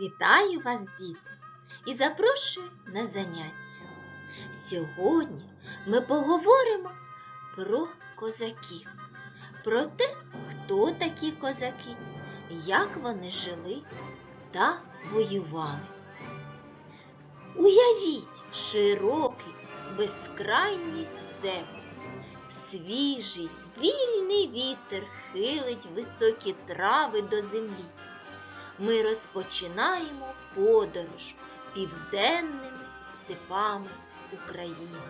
Вітаю вас, діти, і запрошую на заняття. Сьогодні ми поговоримо про козаків, про те, хто такі козаки, як вони жили та воювали. Уявіть широкий, безкрайній степ, свіжий, вільний вітер хилить високі трави до землі ми розпочинаємо подорож південними степами України.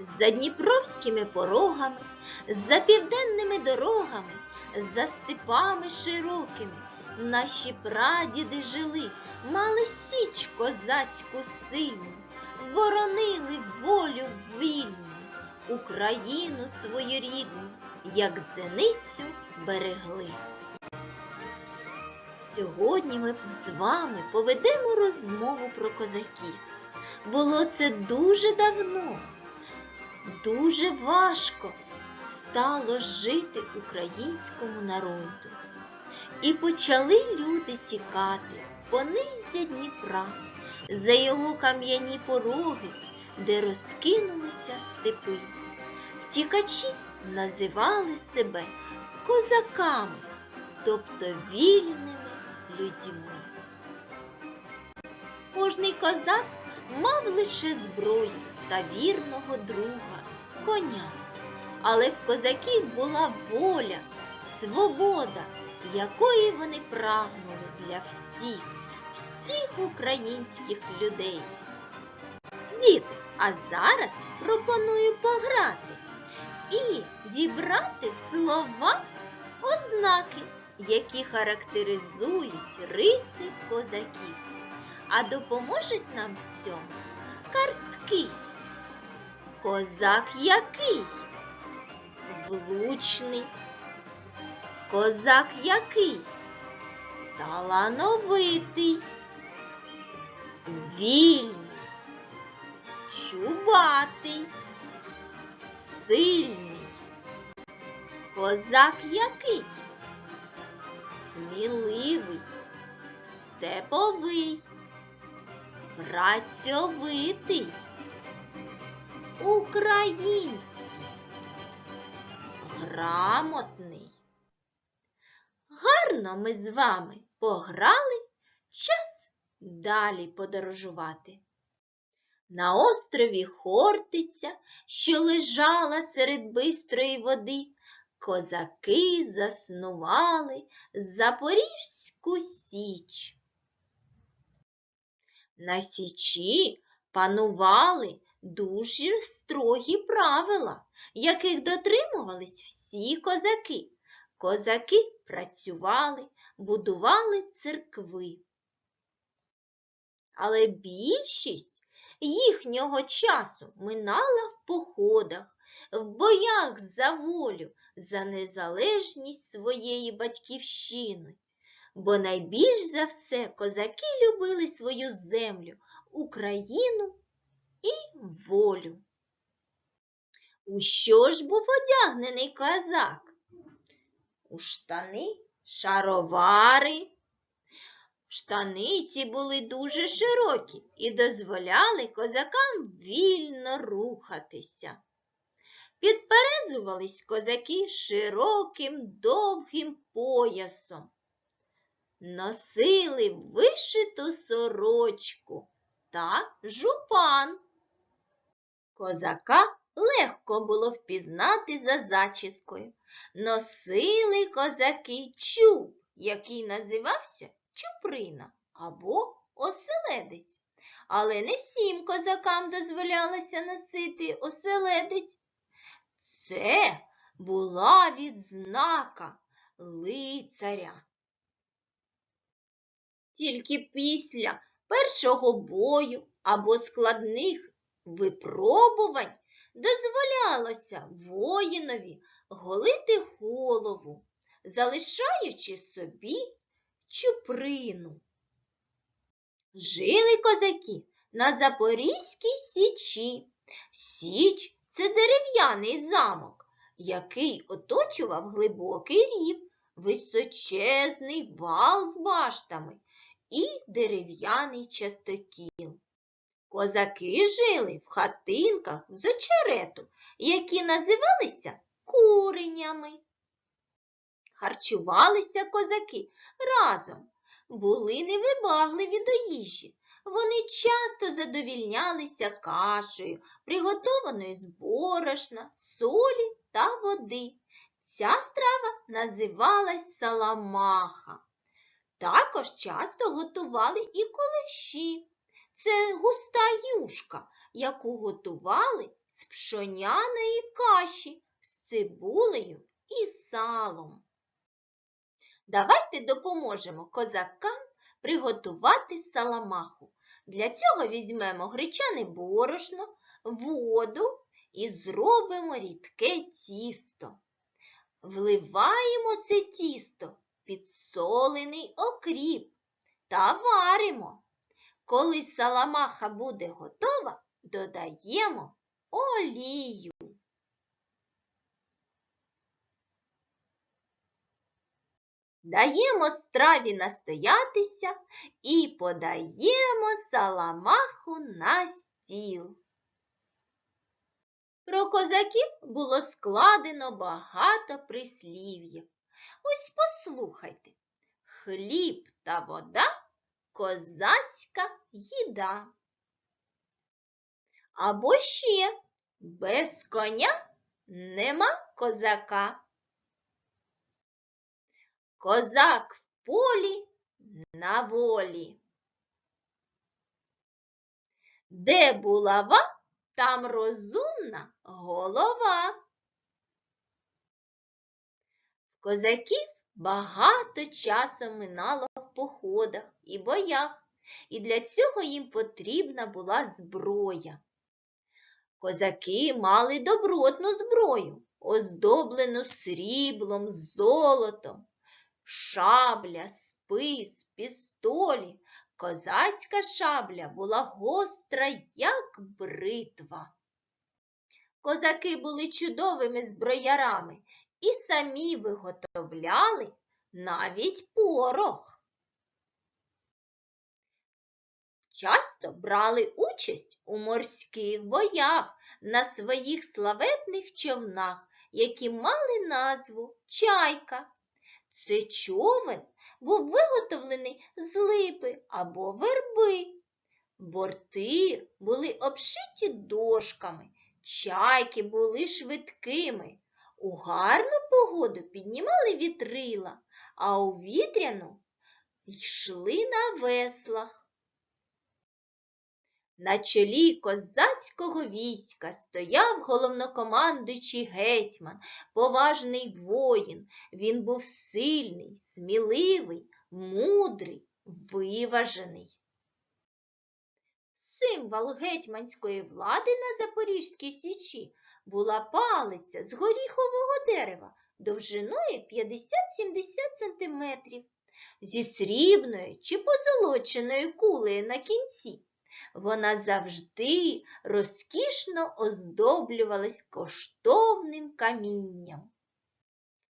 За дніпровськими порогами, за південними дорогами, за степами широкими наші прадіди жили, мали січ козацьку сильну, воронили волю вільну, Україну свою рідну, як зеницю берегли. Сьогодні ми з вами поведемо розмову про козаків. Було це дуже давно, дуже важко стало жити українському народу. І почали люди тікати по низя Дніпра, за його кам'яні пороги, де розкинулися степи. Втікачі називали себе козаками, тобто вільними людьми. Кожний козак мав лише зброю та вірного друга, коня. Але в козаків була воля, свобода, якої вони прагнули для всіх, всіх українських людей. Діти, а зараз пропоную пограти і дібрати слова ознаки які характеризують риси козаків. А допоможуть нам в цьому картки. Козак який? Влучний. Козак який? Талановитий. Вільний. Чубатий. Сильний. Козак який? Сміливий, степовий, працьовитий, український, грамотний. Гарно ми з вами пограли час далі подорожувати. На острові Хортиця, що лежала серед бистрої води, козаки заснували Запорізьку Січ. На Січі панували дуже строгі правила, яких дотримувались всі козаки. Козаки працювали, будували церкви. Але більшість їхнього часу минала в походах, в боях за волю, за незалежність своєї батьківщини, бо найбільш за все козаки любили свою землю, Україну і волю. У що ж був одягнений козак? У штани, шаровари. Штани ці були дуже широкі і дозволяли козакам вільно рухатися. Підперезувались козаки широким довгим поясом, носили вишиту сорочку та жупан. Козака легко було впізнати за зачіскою. Носили козаки чуб, який називався чуприна або оселедець. Але не всім козакам дозволялося носити оселедець. Це була відзнака лицаря. Тільки після першого бою або складних випробувань дозволялося воїнові голити голову, залишаючи собі чуприну. Жили козаки на Запорізькій січі. Січ це дерев'яний замок, який оточував глибокий рів, височезний вал з баштами і дерев'яний частокіл. Козаки жили в хатинках з очерету, які називалися куренями. Харчувалися козаки разом, були невибагливі до їжі. Вони часто задовільнялися кашею, приготованою з борошна, солі та води. Ця страва називалась саламаха. Також часто готували і колеші. Це густа юшка, яку готували з пшоняної каші з цибулею і салом. Давайте допоможемо козакам приготувати саламаху. Для цього візьмемо гречане борошно, воду і зробимо рідке тісто. Вливаємо це тісто підсолений окріп та варимо. Коли саламаха буде готова, додаємо олію. Даємо страві настоятися і подаємо саламаху на стіл. Про козаків було складено багато прислів'їв. Ось послухайте. Хліб та вода козацька їда. Або ще без коня нема козака. Козак в полі на волі. Де булава, там розумна голова. Козаків багато часу минало в походах і боях, і для цього їм потрібна була зброя. Козаки мали добротну зброю, оздоблену сріблом, золотом, шабля, спис, пістолі. Козацька шабля була гостра, як бритва. Козаки були чудовими зброярами і самі виготовляли навіть порох. Часто брали участь у морських боях на своїх славетних човнах, які мали назву чайка. Це човен був виготовлений з липи або верби. Борти були обшиті дошками, чайки були швидкими. У гарну погоду піднімали вітрила, а у вітряну йшли на веслах. На чолі козацького війська стояв головнокомандуючий гетьман, поважний воїн. Він був сильний, сміливий, мудрий, виважений. Символ гетьманської влади на Запорізькій січі була палиця з горіхового дерева довжиною 50-70 см, зі срібною чи позолоченою кулею на кінці. Вона завжди розкішно оздоблювалась коштовним камінням.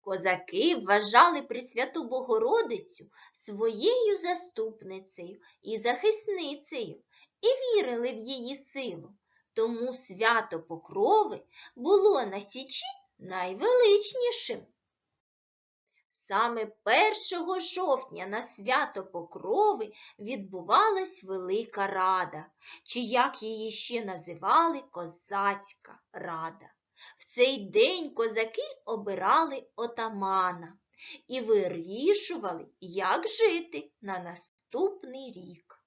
Козаки вважали Пресвяту Богородицю своєю заступницею і захисницею і вірили в її силу, тому свято Покрови було на Січі найвеличнішим. Саме 1 жовтня на свято Покрови відбувалась Велика Рада, чи як її ще називали Козацька Рада. В цей день козаки обирали отамана і вирішували, як жити на наступний рік.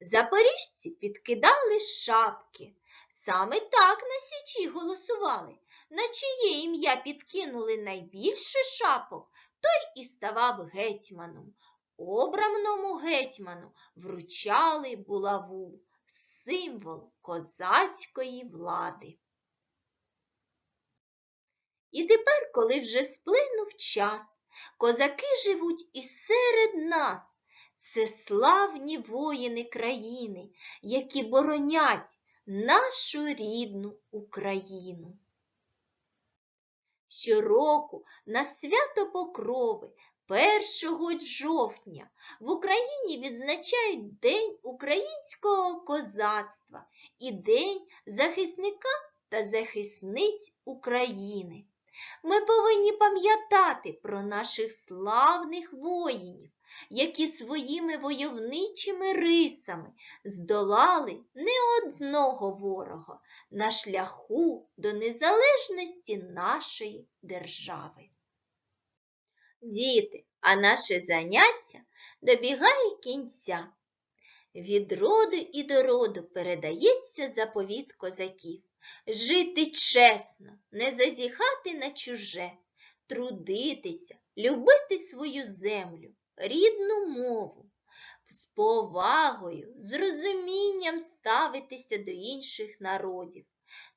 Запоріжці підкидали шапки. Саме так на Січі голосували. На чиє ім'я підкинули найбільше шапок, той і ставав гетьманом. Обраному гетьману вручали булаву, символ козацької влади. І тепер, коли вже сплинув час, козаки живуть і серед нас. Це славні воїни країни, які боронять нашу рідну Україну. Щороку на свято Покрови 1 жовтня в Україні відзначають День українського козацтва і День захисника та захисниць України. Ми повинні пам'ятати про наших славних воїнів, які своїми войовничими рисами здолали не одного ворога на шляху до незалежності нашої держави. Діти, а наше заняття добігає кінця. Від роду і до роду передається заповіт козаків жити чесно, не зазіхати на чуже, трудитися, любити свою землю, рідну мову, з повагою, з розумінням ставитися до інших народів.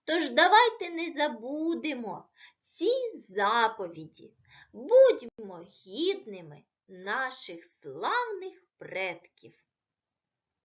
Тож давайте не забудемо ці заповіді, будьмо гідними наших славних предків.